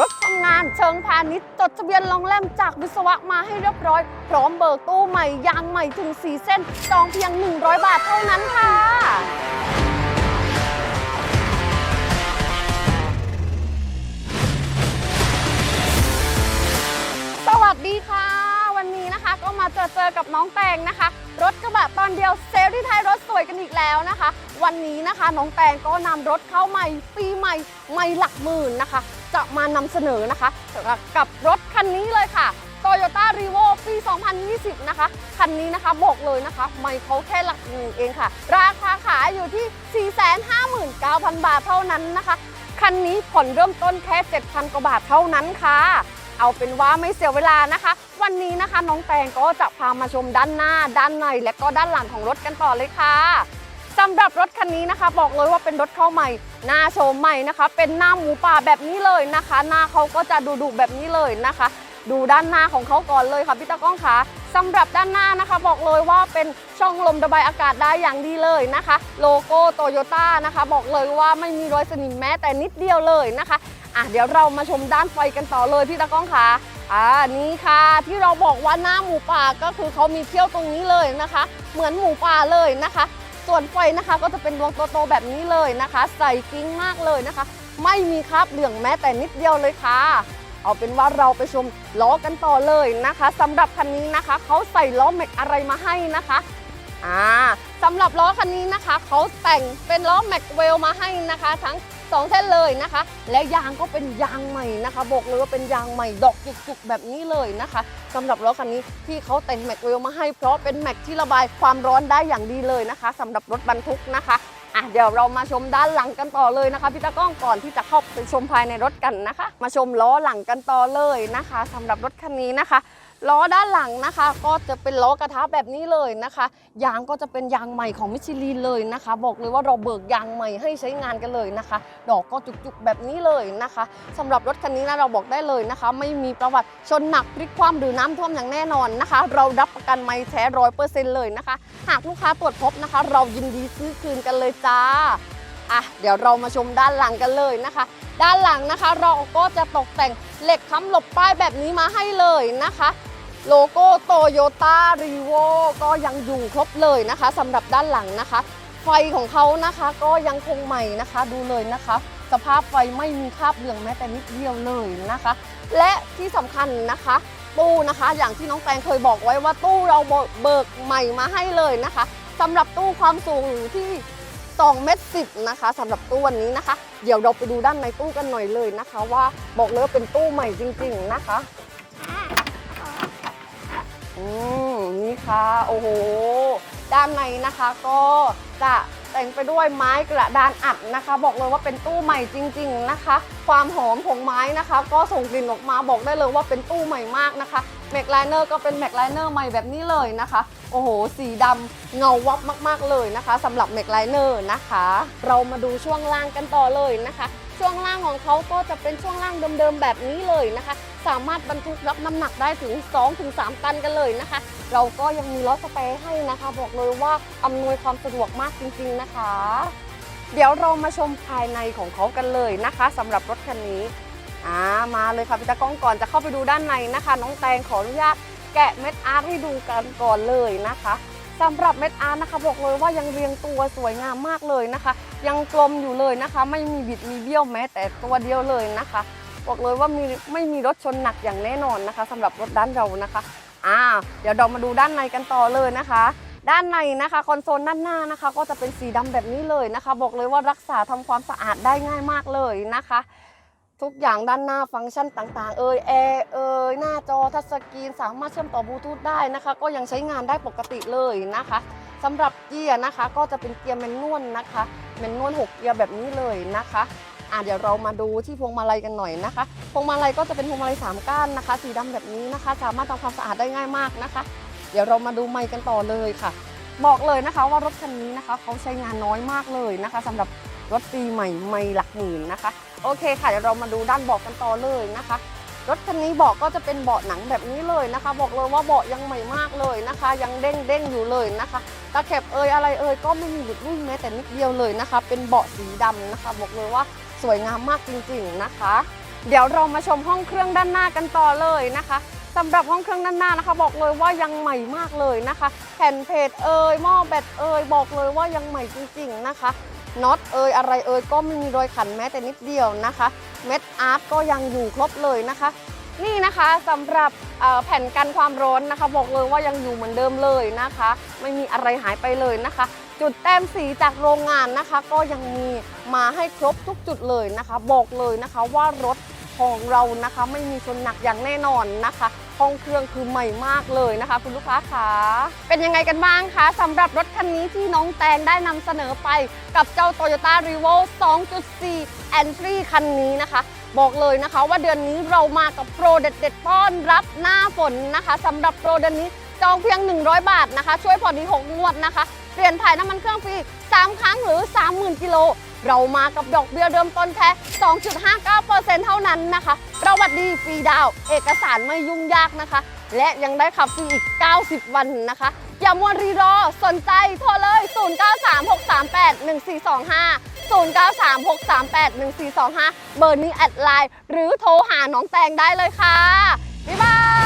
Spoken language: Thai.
รถทำงานเชิงพาณิชย์จดทะเบียนลองแลมจากวิศวะมาให้เรียบร้อย พร้อมเบิกตู้ใหม่ยางใหม่ถึง 4 เส้น จองเพียง 100 บาทเท่านั้นค่ะ สวัสดีค่ะ วันนี้นะคะก็มาเจอเจอกับน้องแตงนะคะ รถกระบะตอนเดียวเซลที่ไทยรถสวยกันอีกแล้วนะคะ วันนี้นะคะน้องแตงก็นำรถเข้าใหม่ปีใหม่ ไม่หลักหมื่นนะคะ จะมานำเสนอนะคะกับรถคันนี้เลยค่ะ Toyota r e v o ปี 2020 นะคะ คันนี้นะคะบอกเลยนะคะ ไม่เขาแค่หลักหมื่นเองค่ะ ราคาขายอยู่ที่ 459,000 บาทเท่านั้นนะคะ คันนี้ผ่อนเริ่มต้นแค่ 7,000 กว่าบาทเท่านั้นค่ะ เอาเป็นว่าไม่เสียเวลานะคะ วันนี้นะคะน้องแตงก็จะพามาชมด้านหน้า ด้านในและก็ด้านหลังของรถกันต่อเลยค่ะ สำหรับรถคันนี้นะคะ บอกเลยว่าเป็นรถเข้าใหม่หน้าโชมใหม่นะคะ เป็นหน้าหมูป่าแบบนี้เลยนะคะ หน้าเขาก็จะดุๆแบบนี้เลยนะคะ ดูด้านหน้าของเขาก่อนเลยค่ะพี่ตะก้องคะสำหรับด้านหน้านะคะ บอกเลยว่าเป็นช่องลมระบายอากาศได้อย่างดีเลยนะคะ โลโก้โตโยต้านะคะ บอกเลยว่าไม่มีรอยสนิมแม้แต่นิดเดียวเลยนะคะอะเดี๋ยวเรามาชมด้านไฟกันต่อเลยพี่ตะก้องคะอ่านี่ค่ะที่เราบอกว่าหน้าหมูป่าก็คือเขามีเขี้ยวตรงนี้เลยนะคะ เหมือนหมูป่าเลยนะคะ ส่วนไฟนะคะก็จะเป็นดวงโตๆแบบนี้เลยนะคะ ใส่กิ้งมากเลยนะคะ ไม่มีคราบเหลืองแม้แต่นิดเดียวเลยค่ะ เอาเป็นว่าเราไปชมล้อกันต่อเลยนะคะสำหรับคันนี้นะคะเขาใส่ล้อแม็กอะไรมาให้นะคะอ่าสำหรับล้อคันนี้นะคะเขาแต่งเป็นล้อแม็กเวลมาให้นะคะ ทั้งสองเส้นเลยนะคะ และยางก็เป็นยางใหม่นะคะบอกเลยว่าเป็นยางใหม่ดอกจุกๆแบบนี้เลยนะคะ สำหรับรถคันนี้ที่เขาแต่งแม็กเวลมาให้เพราะเป็นแม็กที่ระบายความร้อนได้อย่างดีเลยนะคะสำหรับรถบรรทุกนะคะอะเดี๋ยวเรามาชมด้านหลังกันต่อเลยนะคะพี่ตะก้องก่อนที่จะเข้าไปชมภายในรถกันนะคะ มาชมล้อหลังกันต่อเลยนะคะสำหรับรถคันนี้นะคะ ล้อด้านหลังนะคะ ก็จะเป็นล้อกระทะแบบนี้เลยนะคะ ยางก็จะเป็นยางใหม่ของมิชลินเลยนะคะ บอกเลยว่าเราเบิกยางใหม่ให้ใช้งานกันเลยนะคะ ดอกก็จุกๆแบบนี้เลยนะคะสำหรับรถคันนี้นะเราบอกได้เลยนะคะ ไม่มีประวัติชนหนักพลิกคว่ำหรือน้ำท่วมอย่างแน่นอนนะคะ เรารับประกันไม่แท้ร้อยเปอร์เซ็นต์เลยนะคะ หากลูกค้าตรวจพบนะคะ เรายินดีซื้อคืนกันเลยจ้าอะเดี๋ยวเรามาชมด้านหลังกันเลยนะคะ ด้านหลังนะคะ เราก็จะตกแต่งเหล็กค้ำหลบป้ายแบบนี้มาให้เลยนะคะ โลโก้โตโยต้ารีโวก็ยังอยู่ครบเลยนะคะสำหรับด้านหลังนะคะ ไฟของเขานะคะก็ยังคงใหม่นะคะดูเลยนะคะ สภาพไฟไม่มีคราบเหลืองแม้แต่นิดเดียวเลยนะคะ และที่สำคัญนะคะตู้นะคะอย่างที่น้องแตงเคยบอกไว้ว่าตู้เราเบิกใหม่มาให้เลยนะคะสำหรับตู้ความสูงอยู่ที่2เมตรสินะคะสำหรับตู้วันนี้นะคะ เดี๋ยวเราไปดูด้านในตู้กันหน่อยเลยนะคะ ว่าบอกเลยว่าเป็นตู้ใหม่จริง ๆนะคะ อืมนี่ค่ะโอ้โหด้านในนะคะก็จะแต่งไปด้วยไม้กระดานอัดนะคะ บอกเลยว่าเป็นตู้ใหม่จริง ๆนะคะ ความหอมของไม้นะคะ ก็ส่งกลิ่นออกมาบอกได้เลยว่าเป็นตู้ใหม่มากนะคะแม็กไลเนอร์ก็เป็นแม็กไลเนอร์ใหม่แบบนี้เลยนะคะ โอ้โห สีดำเงาวับมากๆเลยนะคะสำหรับเมกไลเนอร์นะคะ เรามาดูช่วงล่างกันต่อเลยนะคะ ช่วงล่างของเขาก็จะเป็นช่วงล่างเดิมๆแบบนี้เลยนะคะ สามารถบรรทุกรับน้ำหนักได้ถึง 2-3 ตันกันเลยนะคะ เราก็ยังมีล้อสเปรย์ให้นะคะ บอกเลยว่าอำนวยความสะดวกมากจริงๆนะคะ เดี๋ยวเรามาชมภายในของเขากันเลยนะคะสำหรับรถคันนี้อ่ามาเลยค่ะพี่ตากล้องก่อนจะเข้าไปดูด้านในนะคะ น้องแตงขออนุญาตแกะเม็ดอาร์ตให้ดูกันก่อนเลยนะคะ สำหรับเม็ดอาร์ตนะคะบอกเลยว่ายังเรียงตัวสวยงามมากเลยนะคะ ยังกลมอยู่เลยนะคะ ไม่มีบิดมีเบี้ยวแม้แต่ตัวเดียวเลยนะคะ บอกเลยว่ามีไม่มีรถชนหนักอย่างแน่นอนนะคะสำหรับรถด้านเรานะคะอ่าเดี๋ยวเรามาดูด้านในกันต่อเลยนะคะ ด้านในนะคะคอนโซลด้านหน้านะคะ ก็จะเป็นสีดำแบบนี้เลยนะคะ บอกเลยว่ารักษาทำความสะอาดได้ง่ายมากเลยนะคะ ทุกอย่างด้านหน้าฟังก์ชันต่างๆ เอ่ยแอร์เอ่ยหน้าจอทัชสกรีนสามารถเชื่อมต่อบลูทูธได้นะคะ ก็ยังใช้งานได้ปกติเลยนะคะสำหรับเกียร์นะคะ ก็จะเป็นเกียร์แมนนวลนะคะแมนนวล6เกียร์แบบนี้เลยนะคะอะเดี๋ยวเรามาดูที่พวงมาลัยกันหน่อยนะคะพวงมาลัยก็จะเป็นพวงมาลัยสามก้านนะคะ สีดำแบบนี้นะคะ สามารถทำความสะอาดได้ง่ายมากนะคะ เดี๋ยวเรามาดูไมค์กันต่อเลยค่ะ บอกเลยนะคะว่ารถคันนี้นะคะเขาใช้งานน้อยมากเลยนะคะสำหรับรถปีใหม่ไม่หลักหมื่นนะคะ โอเคค่ะเดี๋ยวเรามาดูด้านเบาะกันต่อเลยนะคะ รถคันนี้เบาะก็จะเป็นเบาะหนังแบบนี้เลยนะคะ บอกเลยว่าเบาะยังใหม่มากเลยนะคะ ยังเด้งเด้งอยู่เลยนะคะตะเข็บเอยอะไรเอยก็ไม่มีหลุดรุ่ยแม้แต่นิดเดียวเลยนะคะ เป็นเบาะสีดำนะคะ บอกเลยว่าสวยงามมากจริงๆนะคะ เดี๋ยวเรามาชมห้องเครื่องด้านหน้ากันต่อเลยนะคะ สำหรับห้องเครื่องด้านหน้านะคะ บอกเลยว่ายังใหม่มากเลยนะคะแผ่นเพจเอ่ยหม้อแบตเอ่ยบอกเลยว่ายังใหม่จริงๆนะคะน็อตเอ่ยอะไรเอ่ยก็ไม่มีรอยขันแม้แต่นิดเดียวนะคะ เม็ดอาร์ตก็ยังอยู่ครบเลยนะคะ นี่นะคะสำหรับแผ่นกันความร้อนนะคะ บอกเลยว่ายังอยู่เหมือนเดิมเลยนะคะ ไม่มีอะไรหายไปเลยนะคะ จุดแต้มสีจากโรงงานนะคะ ก็ยังมีมาให้ครบทุกจุดเลยนะคะ บอกเลยนะคะว่ารถของเรานะคะ ไม่มีชนหนักอย่างแน่นอนนะคะ ห้องเครื่องคือใหม่มากเลยนะคะ คุณลูกค้าคะเป็นยังไงกันบ้างคะสำหรับรถคันนี้ที่น้องแตงได้นำเสนอไปกับเจ้า Toyota r e v o 2.4 Entry คันนี้นะคะ บอกเลยนะคะว่าเดือนนี้เรามากับโปรเด็ดๆป้อนรับหน้าฝนนะคะสำหรับโปรเดือนนี้ จองเพียง 100 บาทนะคะ ช่วยผ่อนดี6งวดนะคะ เปลี่ยนถ่ายน้ำมันเครื่องฟรี 3 ครั้งหรือ 30,000 กิโล เรามากับดอกเบี้ยเริ่มต้นแค่ 2.59%เท่านั้นนะคะประวัติดีฟรีดาว เอกสารไม่ยุ่งยากนะคะ และยังได้ขับฟรีอีก 90 วันนะคะ อย่ามัวรีรอ สนใจโทรเลย 0936381425 0936381425 เบอร์นี้แอดไลน์หรือโทรหาน้องแตงได้เลยค่ะ บ๊ายบาย